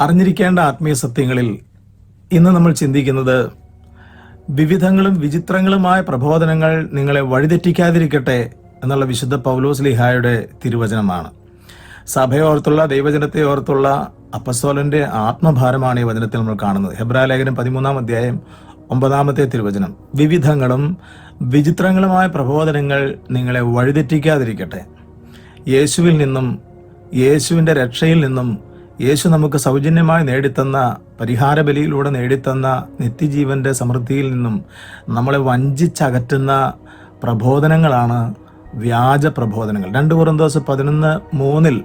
അറിഞ്ഞിരിക്കേണ്ട ആത്മീയ സത്യങ്ങളിൽ ഇന്ന് നമ്മൾ ചിന്തിക്കുന്നത് വിവിധങ്ങളും വിചിത്രങ്ങളുമായ പ്രബോധനങ്ങൾ നിങ്ങളെ വഴിതെറ്റിക്കാതിരിക്കട്ടെ എന്നുള്ള വിശുദ്ധ പൗലോസ് ലിഹായുടെ തിരുവചനമാണ്. സഭയോർത്തുള്ള ദൈവജനത്തെ ഓർത്തുള്ള അപ്പസോലന്റെ ആത്മഭാരമാണ് ഈ വചനത്തിൽ നമ്മൾ കാണുന്നത്. ഹെബ്രാ ലേഖനം പതിമൂന്നാം അധ്യായം ഒമ്പതാമത്തെ തിരുവചനം. വിവിധങ്ങളും വിചിത്രങ്ങളുമായ പ്രബോധനങ്ങൾ നിങ്ങളെ വഴിതെറ്റിക്കാതിരിക്കട്ടെ. യേശുവിൽ നിന്നും യേശുവിന്റെ രക്ഷയിൽ നിന്നും യേശു നമുക്ക് സൗജന്യമായി നേടിത്തന്ന പരിഹാര ബലിയിലൂടെ നേടിത്തന്ന നിത്യജീവന്റെ സമൃദ്ധിയിൽ നിന്നും നമ്മളെ വഞ്ചിച്ചകറ്റുന്ന പ്രബോധനങ്ങളാണ് വ്യാജ പ്രബോധനങ്ങൾ. രണ്ട് പുറന്തോസ് പതിനൊന്ന് മൂന്നിൽ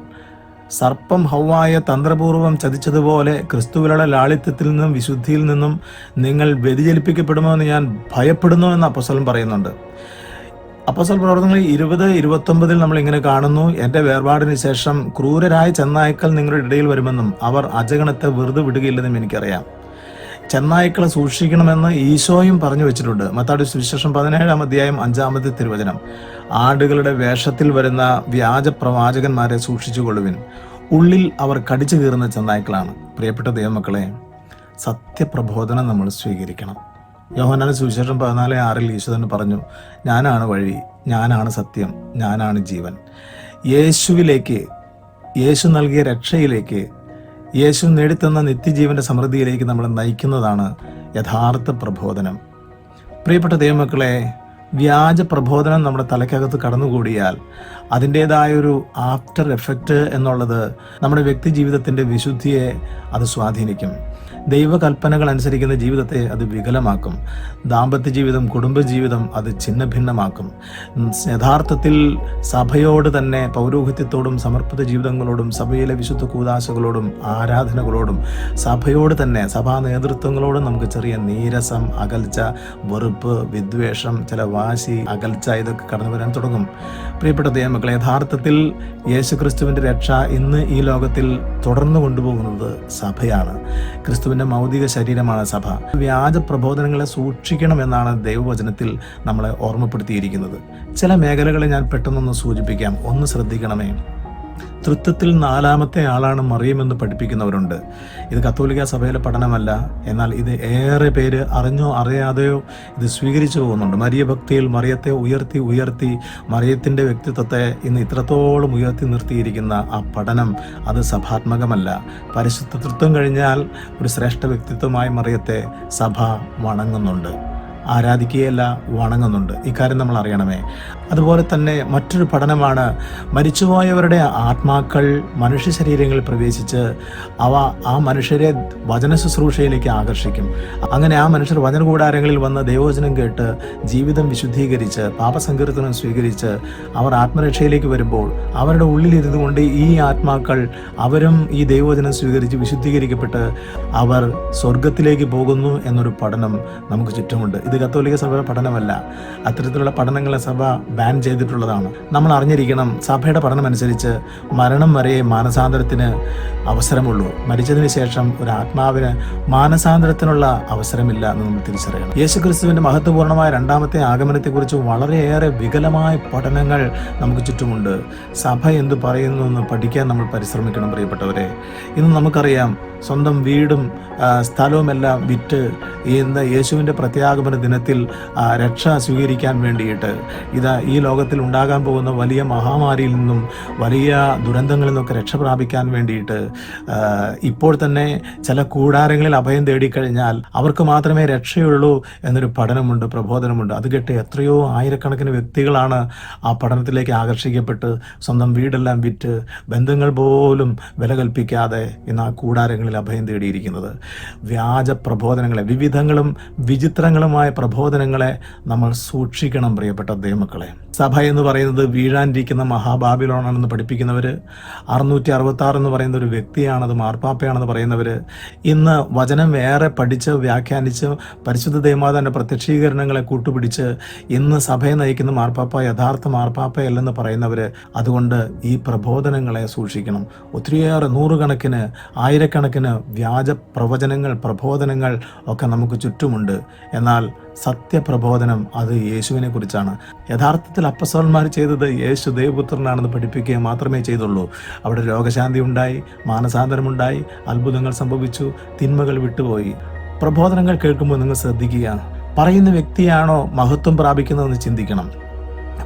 സർപ്പം ഹൗവായ തന്ത്രപൂർവം ചതിച്ചതുപോലെ ക്രിസ്തുവിലുള്ള ലാളിത്യത്തിൽ നിന്നും വിശുദ്ധിയിൽ നിന്നും നിങ്ങൾ വ്യതിചലിപ്പിക്കപ്പെടുമോ എന്ന് ഞാൻ ഭയപ്പെടുന്നു എന്ന് അപ്പസ്വലം പറയുന്നുണ്ട്. അപ്പസൽ പ്രവർത്തനങ്ങൾ ഇരുപത് ഇരുപത്തൊമ്പതിൽ നമ്മൾ ഇങ്ങനെ കാണുന്നു. എന്റെ വേർപാടിന് ശേഷം ക്രൂരരായ ചെന്നായ്ക്കൾ നിങ്ങളുടെ ഇടയിൽ വരുമെന്നും അവർ അജഗണത്തെ വെറുതെ വിടുകയില്ലെന്നും എനിക്കറിയാം. ചെന്നായ്ക്കളെ സൂക്ഷിക്കണമെന്ന് ഈശോയും പറഞ്ഞു വെച്ചിട്ടുണ്ട്. മത്താടി സുവിശേഷം പതിനേഴാം അധ്യായം അഞ്ചാമത്തെ തിരുവചനം. ആടുകളുടെ വേഷത്തിൽ വരുന്ന വ്യാജ പ്രവാചകന്മാരെ സൂക്ഷിച്ചുകൊള്ളുവിൻ ഉള്ളിൽ അവർ കടിച്ചു കീറുന്ന ചെന്നായ്ക്കളാണ്. പ്രിയപ്പെട്ട ദൈവമക്കളെ സത്യപ്രബോധനം നമ്മൾ സ്വീകരിക്കണം. യോഹനാന സുവിശേഷം പതിനാല് ആറിൽ ഈശോ തന്നെ പറഞ്ഞു ഞാനാണ് വഴി ഞാനാണ് സത്യം ഞാനാണ് ജീവൻ. യേശുവിലേക്ക് യേശു നൽകിയ രക്ഷയിലേക്ക് യേശു നേടിത്തന്ന നിത്യജീവന്റെ സമൃദ്ധിയിലേക്ക് നമ്മൾ നയിക്കുന്നതാണ് യഥാർത്ഥ പ്രബോധനം. പ്രിയപ്പെട്ട ദൈവമക്കളെ വ്യാജ പ്രബോധനം നമ്മുടെ തലയ്ക്കകത്ത് കടന്നുകൂടിയാൽ അതിന്റെതായൊരു ആഫ്റ്റർ എഫക്റ്റ് എന്നുള്ളത് നമ്മുടെ വ്യക്തി ജീവിതത്തിന്റെ വിശുദ്ധിയെ അത് സ്വാധീനിക്കും. ദൈവകൽപ്പനകൾ അനുസരിക്കുന്ന ജീവിതത്തെ അത് വികലമാക്കും. ദാമ്പത്യ ജീവിതം കുടുംബജീവിതം അത് ഛിന്ന ഭിന്നമാക്കും യഥാർത്ഥത്തിൽ സഭയോട് തന്നെ പൗരോഹിത്യത്തോടും സമർപ്പിത ജീവിതങ്ങളോടും സഭയിലെ വിശുദ്ധ കൂതാശകളോടും ആരാധനകളോടും സഭയോട് തന്നെ സഭാ നേതൃത്വങ്ങളോടും നമുക്ക് ചെറിയ നീരസം അകൽച്ച വെറുപ്പ് വിദ്വേഷം ചില വാശി അകൽച്ച ഇതൊക്കെ കടന്നു വരാൻ തുടങ്ങും. പ്രിയപ്പെട്ട ദൈവമക്കളെ യഥാർത്ഥത്തിൽ യേശു ക്രിസ്തുവിന്റെ രക്ഷ ഇന്ന് ഈ ലോകത്തിൽ തുടർന്നു കൊണ്ടുപോകുന്നത് സഭയാണ്. ക്രിസ്തുവിന്റെ മൗതിക ശരീരമാണ് സഭ. വ്യാജ പ്രബോധനങ്ങളെ സൂക്ഷിക്കണമെന്നാണ് ദൈവവചനത്തിൽ നമ്മളെ ഓർമ്മപ്പെടുത്തിയിരിക്കുന്നത്. ചില മേഖലകളെ ഞാൻ പെട്ടെന്നൊന്ന് സൂചിപ്പിക്കാം. ഒന്ന് ശ്രദ്ധിക്കണമേ. തൃത്വത്തിൽ നാലാമത്തെ ആളാണ് മറിയുമെന്ന് പഠിപ്പിക്കുന്നവരുണ്ട്. ഇത് കത്തോലിക്ക സഭയിലെ പഠനമല്ല. എന്നാൽ ഇത് ഏറെ പേര് അറിഞ്ഞോ അറിയാതെയോ ഇത് സ്വീകരിച്ചു പോകുന്നുണ്ട്. മരിയ ഭക്തിയിൽ മറിയത്തെ ഉയർത്തി ഉയർത്തി മറിയത്തിന്റെ വ്യക്തിത്വത്തെ ഇന്ന് ഇത്രത്തോളം ഉയർത്തി നിർത്തിയിരിക്കുന്ന ആ പഠനം അത് സഭാത്മകമല്ല. പരിശുദ്ധ തൃത്വം കഴിഞ്ഞാൽ ഒരു ശ്രേഷ്ഠ വ്യക്തിത്വമായി മറിയത്തെ സഭ വണങ്ങുന്നുണ്ട്. ആരാധിക്കുകയല്ല വണങ്ങുന്നുണ്ട്. ഇക്കാര്യം നമ്മൾ അറിയണമേ. അതുപോലെ തന്നെ മറ്റൊരു പഠനമാണ് മരിച്ചുപോയവരുടെ ആത്മാക്കൾ മനുഷ്യ ശരീരങ്ങളിൽ പ്രവേശിച്ച് അവ ആ മനുഷ്യരെ വചന ശുശ്രൂഷയിലേക്ക് ആകർഷിക്കും. അങ്ങനെ ആ മനുഷ്യർ വചന കൂടാരങ്ങളിൽ വന്ന് ദൈവവചനം കേട്ട് ജീവിതം വിശുദ്ധീകരിച്ച് പാപസങ്കീർത്തനം സ്വീകരിച്ച് അവർ ആത്മരക്ഷയിലേക്ക് വരുമ്പോൾ അവരുടെ ഉള്ളിലിരുന്നു കൊണ്ട് ഈ ആത്മാക്കൾ അവരും ഈ ദൈവവചനം സ്വീകരിച്ച് വിശുദ്ധീകരിക്കപ്പെട്ട് അവർ സ്വർഗത്തിലേക്ക് പോകുന്നു എന്നൊരു പഠനം നമുക്ക് ചുറ്റുമുണ്ട്. ഇത് കത്തോലിക്ക സഭയുടെ പഠനമല്ല. അത്തരത്തിലുള്ള പഠനങ്ങളെ സഭ ബാൻ ചെയ്തിട്ടുള്ളതാണ്. നമ്മൾ അറിഞ്ഞിരിക്കണം സഭയുടെ പഠനം അനുസരിച്ച് മരണം വരെ മാനസാന്തരത്തിന് അവസരമുള്ളൂ. മരിച്ചതിന് ശേഷം ഒരു ആത്മാവിന് മാനസാന്തരത്തിനുള്ള അവസരമില്ല എന്ന് നമ്മൾ തിരിച്ചറിയണം. യേശുക്രിസ്തുവിന്റെ മഹത്വപൂർണമായ രണ്ടാമത്തെ ആഗമനത്തെക്കുറിച്ച് വളരെയേറെ വികലമായ പഠനങ്ങൾ നമുക്ക് ചുറ്റുമുണ്ട്. സഭ എന്ത് പറയുന്നു എന്ന് പഠിക്കാൻ നമ്മൾ പരിശ്രമിക്കണം പ്രിയപ്പെട്ടവരെ. ഇന്ന് നമുക്കറിയാം സ്വന്തം വീടും സ്ഥലവുമെല്ലാം വിറ്റ് ഇന്ന് യേശുവിന്റെ പ്രത്യാഗമന ദിനത്തിൽ രക്ഷ സ്വീകരിക്കാൻ വേണ്ടിയിട്ട്. ഇത് ഈ ലോകത്തിൽ ഉണ്ടാകാൻ പോകുന്ന വലിയ മഹാമാരിയിൽ നിന്നും വലിയ ദുരന്തങ്ങളിൽ നിന്നൊക്കെ രക്ഷ പ്രാപിക്കാൻ വേണ്ടിയിട്ട് ഇപ്പോൾ തന്നെ ചില കൂടാരങ്ങളിൽ അഭയം തേടിക്കഴിഞ്ഞാൽ അവർക്ക് മാത്രമേ രക്ഷയുള്ളൂ എന്നൊരു പഠനമുണ്ട് പ്രബോധനമുണ്ട്. അത് കേട്ട് എത്രയോ ആയിരക്കണക്കിന് വ്യക്തികളാണ് ആ പഠനത്തിലേക്ക് ആകർഷിക്കപ്പെട്ട് സ്വന്തം വീടെല്ലാം വിറ്റ് ബന്ധങ്ങൾ പോലും വില കൽപ്പിക്കാതെ ഇന്ന് ആ കൂടാരങ്ങളിൽ അഭയം തേടിയിരിക്കുന്നത്. വ്യാജ പ്രബോധനങ്ങളെ വിവിധങ്ങളും വിചിത്രങ്ങളുമായ പ്രബോധനങ്ങളെ നമ്മൾ സൂക്ഷിക്കണം പ്രിയപ്പെട്ട ദൈവമക്കളെ. സഭ എന്ന് പറയുന്നത് വീഴാനിരിക്കുന്ന മഹാബാബിലോണാണെന്ന് പഠിപ്പിക്കുന്നവർ അറുന്നൂറ്റി അറുപത്തി ആറ് എന്ന് പറയുന്ന ഒരു വ്യക്തിയാണത് മാർപ്പാപ്പയാണെന്ന് പറയുന്നവർ ഇന്ന് വചനം ഏറെ പഠിച്ച് വ്യാഖ്യാനിച്ച് പരിശുദ്ധ ദൈവമാതാന്റെ പ്രത്യക്ഷീകരണങ്ങളെ കൂട്ടുപിടിച്ച് ഇന്ന് സഭയെ നയിക്കുന്ന മാർപ്പാപ്പ യഥാർത്ഥ മാർപ്പാപ്പയല്ലെന്ന് പറയുന്നവർ അതുകൊണ്ട് ഈ പ്രബോധനങ്ങളെ സൂക്ഷിക്കണം. ഒത്തിരിയേറെ നൂറുകണക്കിന് ആയിരക്കണക്കിന് വ്യാജ പ്രവചനങ്ങൾ പ്രബോധനങ്ങൾ ഒക്കെ നമുക്ക് ചുറ്റുമുണ്ട്. എന്നാൽ സത്യപ്രബോധനം അത് യേശുവിനെ കുറിച്ചാണ് യഥാർത്ഥത്തിൽ അപ്പസോന്മാർ ചെയ്തത് യേശു ദേവപുത്രനാണെന്ന് പഠിപ്പിക്കുക മാത്രമേ ചെയ്തുള്ളൂ. അവിടെ രോഗശാന്തി ഉണ്ടായി മാനസാന്തരമുണ്ടായി അത്ഭുതങ്ങൾ സംഭവിച്ചു തിന്മകൾ വിട്ടുപോയി. പ്രബോധനങ്ങൾ കേൾക്കുമ്പോൾ നിങ്ങൾ ശ്രദ്ധിക്കുക പറയുന്ന വ്യക്തിയാണോ മഹത്വം പ്രാപിക്കുന്നതെന്ന് ചിന്തിക്കണം.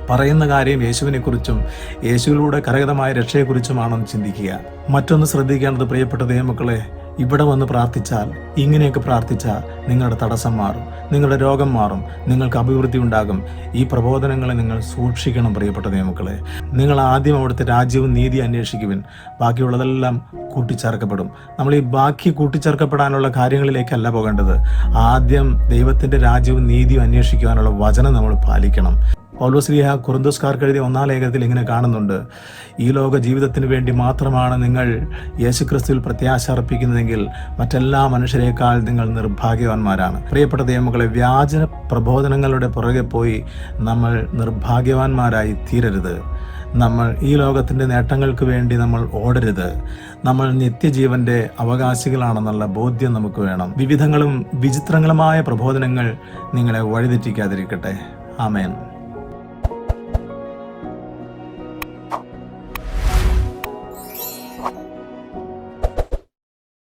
പറയുന്ന കാര്യം യേശുവിനെക്കുറിച്ചും യേശുവിലൂടെ കരകതമായ രക്ഷയെക്കുറിച്ചുമാണെന്ന് ചിന്തിക്കുക. മറ്റൊന്ന് ശ്രദ്ധിക്കേണ്ടത് പ്രിയപ്പെട്ട ദൈവമക്കളെ ഇവിടെ വന്ന് പ്രാർത്ഥിച്ചാൽ ഇങ്ങനെയൊക്കെ പ്രാർത്ഥിച്ചാൽ നിങ്ങളുടെ തടസ്സം മാറും നിങ്ങളുടെ രോഗം മാറും നിങ്ങൾക്ക് അഭിവൃദ്ധി ഉണ്ടാകും. ഈ പ്രബോധനങ്ങളെ നിങ്ങൾ സൂക്ഷിക്കണം പ്രിയപ്പെട്ട നിയമക്കളെ നിങ്ങൾ ആദ്യം അവിടുത്തെ രാജ്യവും നീതി അന്വേഷിക്കുവിൻ. ബാക്കിയുള്ളതെല്ലാം കൂട്ടിച്ചേർക്കപ്പെടും. നമ്മൾ ഈ ബാക്കി കൂട്ടിച്ചേർക്കപ്പെടാനുള്ള കാര്യങ്ങളിലേക്കല്ല പോകേണ്ടത്. ആദ്യം ദൈവത്തിന്റെ രാജ്യവും നീതിയും അന്വേഷിക്കുവാനുള്ള വചനം നമ്മൾ പാലിക്കണം. പൗലോസ്ലിഹ കുറുന്തോസ്കാർക്ക് എഴുതിയ ഒന്നാം ലേഖനത്തിൽ ഇങ്ങനെ കാണുന്നുണ്ട്. ഈ ലോക ജീവിതത്തിന് വേണ്ടി മാത്രമാണ് നിങ്ങൾ യേശുക്രിസ്തുവിൽ പ്രത്യാശ അർപ്പിക്കുന്നതെങ്കിൽ മറ്റെല്ലാ മനുഷ്യരെക്കാൾ നിങ്ങൾ നിർഭാഗ്യവാന്മാരാണ്. പ്രിയപ്പെട്ട ദൈവമക്കളെ വ്യാജ പ്രബോധനങ്ങളുടെ പുറകെ പോയി നമ്മൾ നിർഭാഗ്യവാന്മാരായി തീരരുത്. നമ്മൾ ഈ ലോകത്തിന്റെ നേട്ടങ്ങൾക്ക് വേണ്ടി നമ്മൾ ഓടരുത്. നമ്മൾ നിത്യജീവന്റെ അവകാശികളാണെന്നുള്ള ബോധ്യം നമുക്ക് വേണം. വിവിധങ്ങളും വിചിത്രങ്ങളുമായ പ്രബോധനങ്ങൾ നിങ്ങളെ വഴിതെറ്റിക്കാതിരിക്കട്ടെ. ആമേൻ.